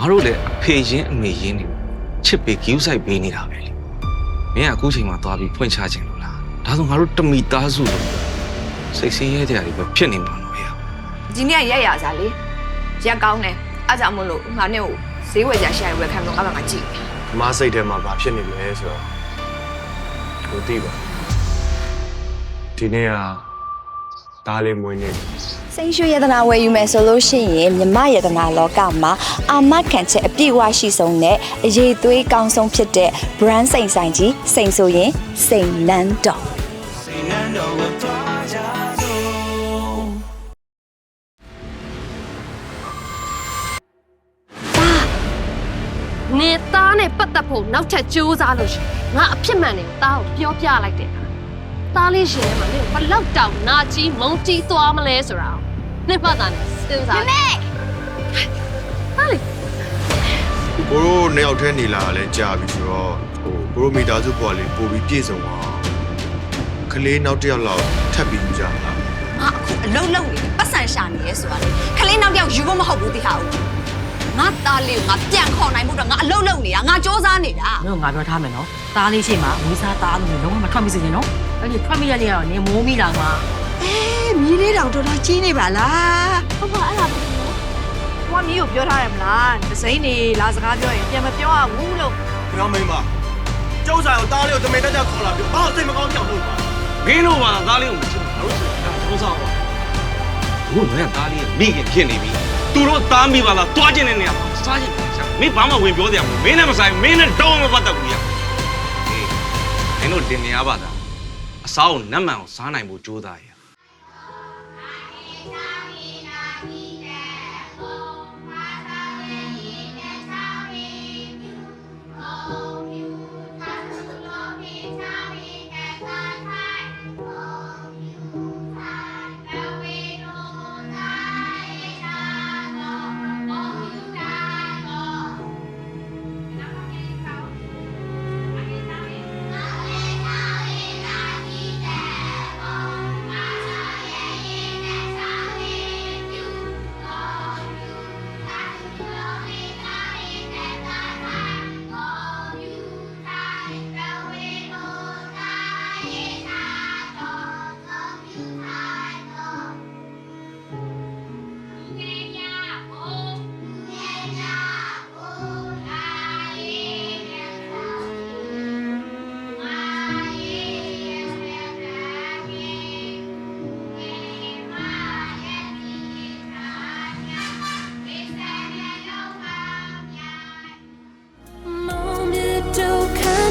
ငါတို့လည်းအဖေရင်းအမေရင်းနေချစ်ပေးဂယူးဆိုင်ပေးနေတာပဲလေမင်းကအခုချိန်မှာသွားပြီးဖွင့်ချခြင်းလို့လားဒါဆိုငါတို့တမီသားစုလို့စိတ်ဆင်းရဲကြတယ်ပဲဖြစ်နေမှာလို့ရဒီနေ့ရက်ရစားလေရက်ကောင်းတယ်အားကြောင့်မလို့ငါနဲ့ကိုဈေးဝယ်ကြရှာရဝယ်ခံတော့ငါဘာမှကြည့်အမစိတ်ထဲမှာဘာဖြစ်နေလဲဆိုတော့ကိုသိပါဒီနေ့ကဒါလေးမွေးနေတယ် စိန်ရွှေယတနာဝယ်ယူမယ်ဆိုလို့ရှိရင်မြမယတနာလောကမှာအာမခံချက်အပြည့်အဝရှိဆုံးနဲ့အရေးသွေးကောင်းဆုံးဖြစ်တဲ့ brand စိန်ဆိုင်ကြီးစိန်ဆိုရင်စိန်နန်းတော်နေသားနဲ့ပတ်သက်ဖို့နောက်ထပ်ကြိုးစားလို့ရှိရင်ငါအဖြစ်မှန်တယ်သားကိုပြောပြလိုက်တယ်သားလေးရှင်ထဲမှာနေဘလောက်တောင်နာကြီးမုန်းကြီးသွားမလဲဆိုတာကို နှစ်ပတ်သားနဲ့စဉ်းစားမမေဟာလေကိုရိုနှစ်ယောက်တည်းနေလာတာလည်းကြာပြီဆိုတော့ဟိုကိုရိုမီတာစုပေါ်လေးပို့ပြီးပြည့်စုံအောင်ကလေးနောက်တစ်ယောက်လောက်ထပ်ပြီးယူကြလားငါအခုအလုံးလုံးနေပတ်စံရှာနေရဲဆိုတာလေခလေးနောက်တစ်ယောက်ယူဖို့မဟုတ်ဘူးတိဟာဦးငါသားလေးကိုငါပြန်ခေါ်နိုင်မှုတော့ငါအလုံးလုံးနေတာငါစ조사နေတာ။တို့ငါပြောထားမယ်နော်။သားလေးရှိမှဝေးစားသားလို့မျိုးလုံးဝမထွက်မိစေချင်နော်။အဲ့ဒီထွက်မိရလေးကတော့နေမိုးမိတာမှာ မီးလေးတောင်တော်တော်ကြီးနေပါလားဟုတ်ပါအဲ့ဒါကိုကမီးကိုပြောထားတယ်မလားဒစိမ့်နေလာစကားပြောရင်ပြန်မပြောရဘူးလို့။ဒီမင်းမကျုပ်ဆိုင်ကိုတားလေးကိုတမင်တက်တက်ခေါ်လာပြီးဘာစိတ်မကောင်းကြောက်လို့ပါမင်းတို့ကသားလေးကိုမချစ်ဘူးငါတို့ဆိုတာသုံးဆောင်ပါဘူးမင်းသားလေးမိခင်ဖြစ်နေပြီသူတို့သားမိပါလားတွားကျင်တဲ့နေရာမှာစားကျင်တယ်ရှာမင်းဘာမှဝင်ပြောတယ်မင်းနဲ့မဆိုင်မင်းနဲ့တော့မပတ်သက်ဘူးရဟေးမင်းတို့တင်နေရပါသားအစားကိုနတ်မှန်ကိုစားနိုင်ဖို့ကြိုးစားရ た